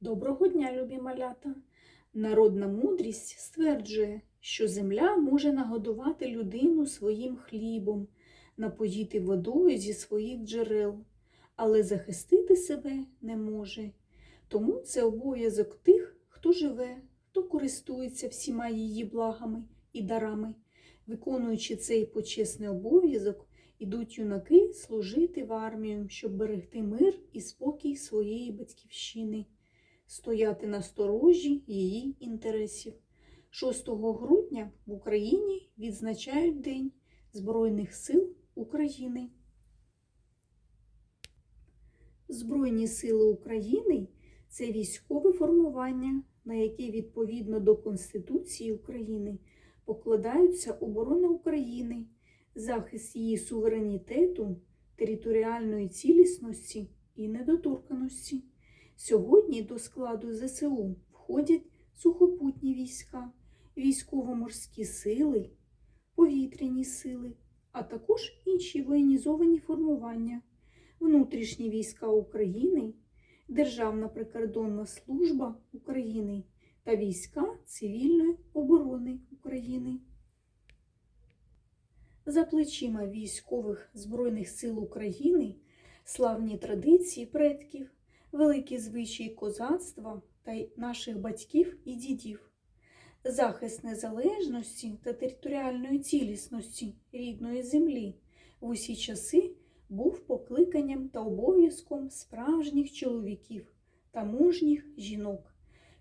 Доброго дня, любі малята! Народна мудрість стверджує, що земля може нагодувати людину своїм хлібом, напоїти водою зі своїх джерел, але захистити себе не може. Тому це обов'язок тих, хто живе, хто користується всіма її благами і дарами. Виконуючи цей почесний обов'язок, ідуть юнаки служити в армію, щоб берегти мир і спокій своєї батьківщини стояти на сторожі її інтересів. 6 грудня в Україні відзначають День Збройних сил України. Збройні сили України це військове формування, на яке відповідно до Конституції України покладаються оборона України, захист її суверенітету, територіальної цілісності і недоторканості. Сьогодні до складу ЗСУ входять сухопутні війська, військово-морські сили, повітряні сили, а також інші воєнізовані формування, внутрішні війська України, Державна прикордонна служба України та війська цивільної оборони України. За плечима військових Збройних сил України славні традиції предків великі звичаї козацтва та й наших батьків і дідів, захист незалежності та територіальної цілісності рідної землі в усі часи був покликанням та обов'язком справжніх чоловіків та мужніх жінок.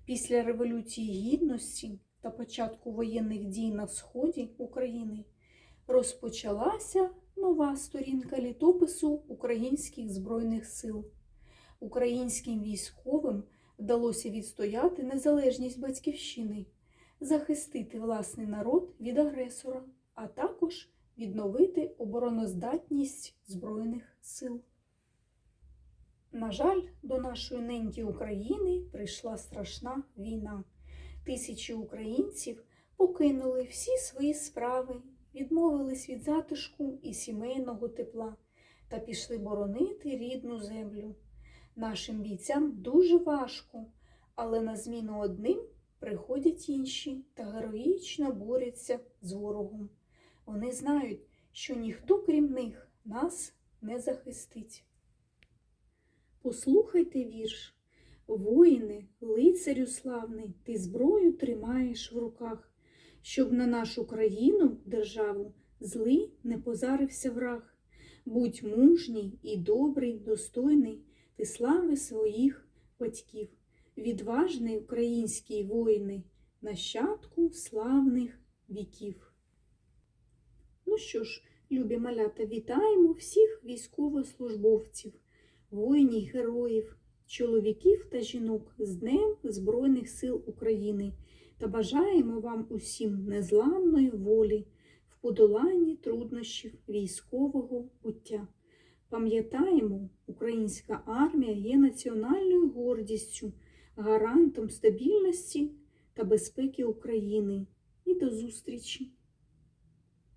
Після Революції Гідності та початку воєнних дій на сході України розпочалася нова сторінка літопису українських збройних сил українським військовим вдалося відстояти незалежність батьківщини, захистити власний народ від агресора, а також відновити обороноздатність Збройних сил. На жаль, до нашої неньки України прийшла страшна війна. Тисячі українців покинули всі свої справи, відмовились від затишку і сімейного тепла та пішли боронити рідну землю. Нашим бійцям дуже важко, але на зміну одним приходять інші та героїчно борються з ворогом. Вони знають, що ніхто, крім них, нас не захистить. Послухайте вірш. Воїне, лицарю славний, ти зброю тримаєш в руках, щоб на нашу країну, державу, злий не позарився враг. Будь мужній і добрий, достойний ти слави своїх батьків, відважний український воїни, нащадку славних віків. Ну що ж, любі малята, вітаємо всіх військовослужбовців, воїнів, героїв, чоловіків та жінок з Днем Збройних сил України та бажаємо вам усім незламної волі в подоланні труднощів військового буття. Пам'ятаємо, українська армія є національною гордістю, гарантом стабільності та безпеки України. І до зустрічі!